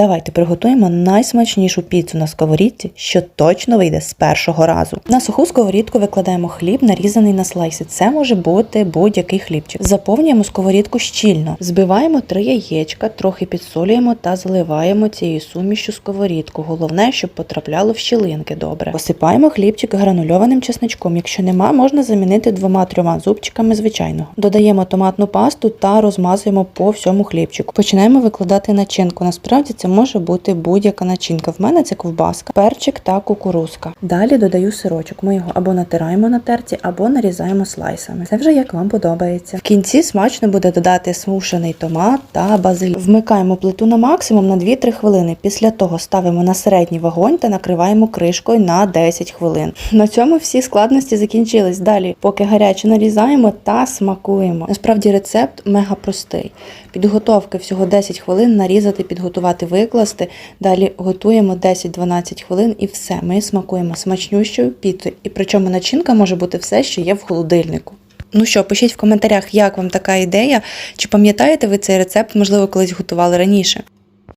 Давайте приготуємо найсмачнішу піцу на сковорідці, що точно вийде з першого разу. На суху сковорідку викладаємо хліб, нарізаний на слайси. Це може бути будь-який хлібчик. Заповнюємо сковорідку щільно, збиваємо три яєчка, трохи підсолюємо та заливаємо цією сумішю сковорідку. Головне, щоб потрапляло в щілинки добре. Посипаємо хлібчик гранульованим чесничком. Якщо нема, можна замінити двома-трьома зубчиками звичайного. Додаємо томатну пасту та розмазуємо по всьому хлібчику. Починаємо викладати начинку. Насправді це може бути будь-яка начинка. В мене це ковбаска, перчик та кукурузка. Далі додаю сирочок. Ми його або натираємо на терці, або нарізаємо слайсами. Це вже як вам подобається. В кінці смачно буде додати смушений томат та базилік. Вмикаємо плиту на максимум на 2-3 хвилини. Після того ставимо на середній вогонь та накриваємо кришкою на 10 хвилин. На цьому всі складності закінчились. Далі, поки гаряче нарізаємо та смакуємо. Насправді рецепт мега простий. Підготовки всього 10 хвилин, нарізати, підготувати, викласти. Далі готуємо 10-12 хвилин і все. Ми смакуємо смачнющою піцею. І причому начинка може бути все, що є в холодильнику. Ну що, пишіть в коментарях, як вам така ідея, чи пам'ятаєте ви цей рецепт, можливо, колись готували раніше.